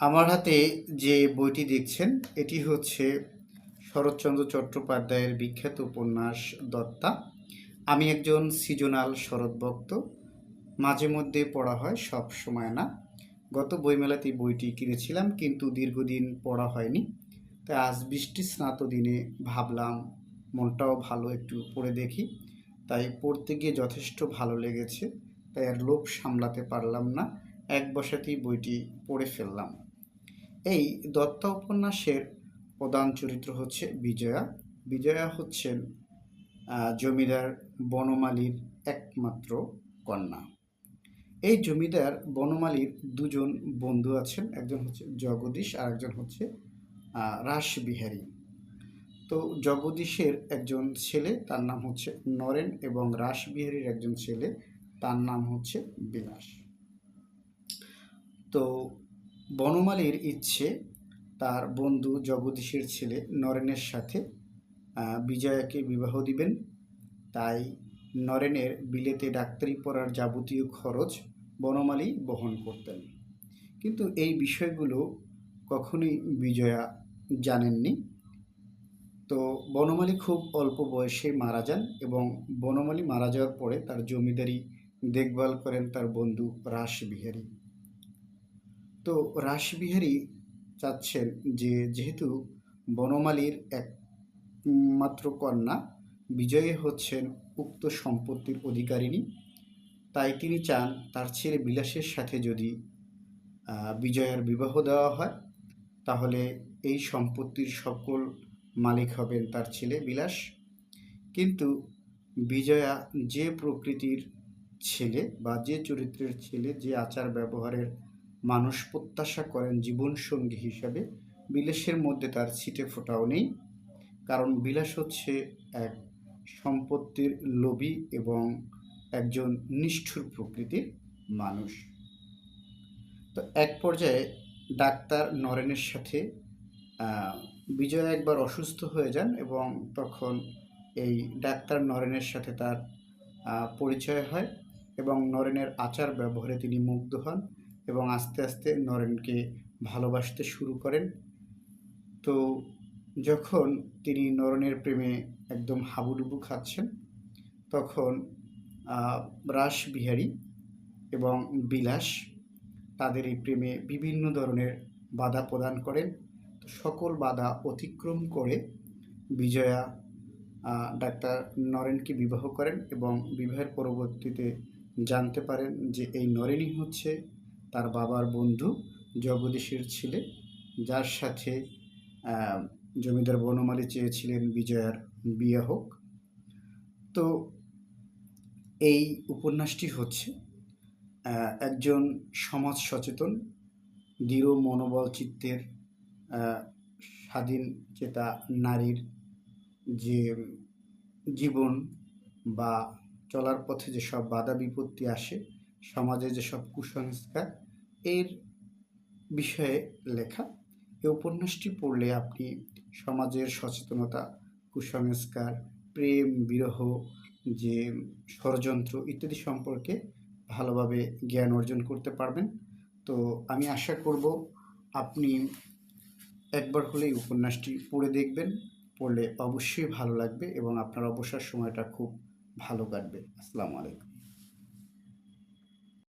আমার হাতে যে বইটি দেখছেন, এটি হচ্ছে শরৎচন্দ্র চট্টোপাধ্যায়ের বিখ্যাত উপন্যাস দত্তা। আমি একজন সিজনাল শরৎ ভক্ত। মাঝে মধ্যে পড়া হয়, সব সময় না। গত বইমেলাতে বইটি কিনেছিলাম, কিন্তু দীর্ঘদিন পড়া হয়নি। তাই আজ বৃষ্টি স্নাত দিনে ভাবলাম, মনটাও ভালো একটু পড়ে দেখি। তাই পড়তে গিয়ে যথেষ্ট ভালো লেগেছে, তাই আর লোভ সামলাতে পারলাম না। এক বসাতেই বইটি পড়ে ফেললাম। এই দত্তা উপন্যাসের প্রধান চরিত্র হচ্ছে বিজয়া। বিজয়া হচ্ছেন জমিদার বনমালীর একমাত্র কন্যা। এই জমিদার বনমালীর দুজন বন্ধু আছেন, একজন হচ্ছে জগদীশ আর একজন হচ্ছে রাসবিহারী। তো জগদীশের একজন ছেলে, তার নাম হচ্ছে নরেন এবং রাসবিহারীর একজন ছেলে, তার নাম হচ্ছে বিলাস। তো বনমালীর ইচ্ছে, তার বন্ধু জগদীশের ছেলে নরেনের সাথে বিজয়াকে বিবাহ দিবেন। তাই নরেনের বিলেতে ডাক্তারি পড়ার যাবতীয় খরচ বনমালী বহন করতেন। কিন্তু এই বিষয়গুলো কখনোই বিজয়া জানেননি। তো বনমালী খুব অল্প বয়সে মারা যান এবং বনমালী মারা যাওয়ার পরে তার জমিদারি দেখভাল করেন তার বন্ধু রাসবিহারী। তো রাসবিহারী চাচ্ছেন যে যেহেতু বনমালীর একমাত্র কন্যা, বিজয়ী হচ্ছেন উক্ত সম্পত্তির অধিকারিণী, তাই তিনি চান তার ছেলে বিলাসের সাথে যদি বিজয়ার বিবাহ দেওয়া হয়, তাহলে এই সম্পত্তির সকল মালিক হবেন তার ছেলে বিলাস। কিন্তু বিজয়া যে প্রকৃতির ছেলে বা যে চরিত্রের ছেলে, যে আচার ব্যবহারের মানুষ প্রত্যাশা করেন জীবনসঙ্গী হিসাবে। বিলাসের মধ্যে তার ছিটে ফোটাও নেই। কারণ বিলাস হচ্ছে এক সম্পত্তির লোভী এবং একজন নিষ্ঠুর প্রকৃতির মানুষ। তো এক পর্যায়ে ডাক্তার নরেনের সাথে বিজয় একবার অসুস্থ হয়ে যান এবং তখন এই ডাক্তার নরেনের সাথে তার পরিচয় হয় এবং নরেনের আচার ব্যবহারে তিনি মুগ্ধ হন। এবং আস্তে আস্তে নরেনকে ভালোবাসতে শুরু করেন। তো যখন তিনি নরেনের প্রেমে একদম হাবুডুবু খাচ্ছেন, তখন রাসবিহারী এবং বিলাস তাদের এই প্রেমে বিভিন্ন ধরনের বাধা প্রদান করেন। তো সকল বাধা অতিক্রম করে বিজয়া ডাক্তার নরেনকে বিবাহ করেন এবং বিবাহের পরবর্তীতে জানতে পারেন যে এই নরেনই হচ্ছে তার বাবার বন্ধু জগদীশের ছেলে, যার সাথে জমিদার বনমালী চেয়েছিলেন বিজয়ার বিয়ে হোক। তো এই উপন্যাসটি হচ্ছে একজন সমাজ সচেতন, দৃঢ় মনোবল চিত্তের স্বাধীন চেতা নারীর যে জীবন বা চলার পথে যেসব বাধা বিপত্তি আসে সমাজে যেসব কুসংস্কার, এর বিষয়ে লেখা এই উপন্যাসটি পড়লে আপনি সমাজের সচেতনতা, কুসংস্কার, প্রেম, বিরহ, যে ষড়যন্ত্র ইত্যাদি সম্পর্কে ভালোভাবে জ্ঞান অর্জন করতে পারবেন। তো আমি আশা করব আপনি একবার হলে এই উপন্যাসটি পড়ে দেখবেন, পড়লে অবশ্যই ভালো লাগবে এবং আপনার অবসর সময়টা খুব ভালো কাটবে। আসসালামু আলাইকুম।